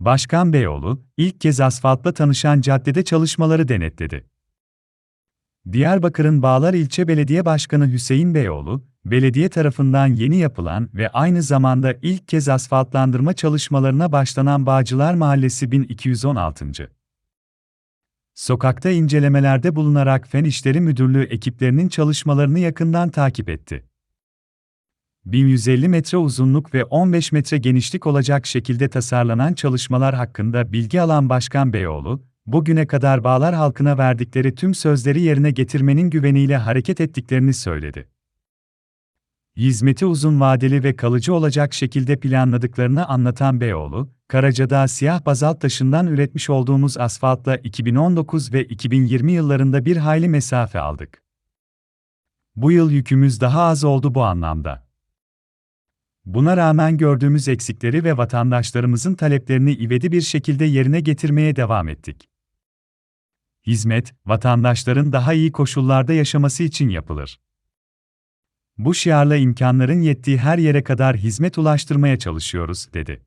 Başkan Beyoğlu, ilk kez asfaltla tanışan caddede çalışmaları denetledi. Diyarbakır'ın Bağlar İlçe Belediye Başkanı Hüseyin Beyoğlu, belediye tarafından yeni yapılan ve aynı zamanda ilk kez asfaltlandırma çalışmalarına başlanan Bağcılar Mahallesi 1216. Sokakta incelemelerde bulunarak Fen İşleri Müdürlüğü ekiplerinin çalışmalarını yakından takip etti. 1150 metre uzunluk ve 15 metre genişlik olacak şekilde tasarlanan çalışmalar hakkında bilgi alan Başkan Beyoğlu, bugüne kadar Bağlar halkına verdikleri tüm sözleri yerine getirmenin güveniyle hareket ettiklerini söyledi. Hizmeti uzun vadeli ve kalıcı olacak şekilde planladıklarını anlatan Beyoğlu, Karacadağ siyah bazalt taşından üretmiş olduğumuz asfaltla 2019 ve 2020 yıllarında bir hayli mesafe aldık. Bu yıl yükümüz daha az oldu bu anlamda. Buna rağmen gördüğümüz eksikleri ve vatandaşlarımızın taleplerini ivedi bir şekilde yerine getirmeye devam ettik. Hizmet, vatandaşların daha iyi koşullarda yaşaması için yapılır. Bu şiarla imkanların yettiği her yere kadar hizmet ulaştırmaya çalışıyoruz, dedi.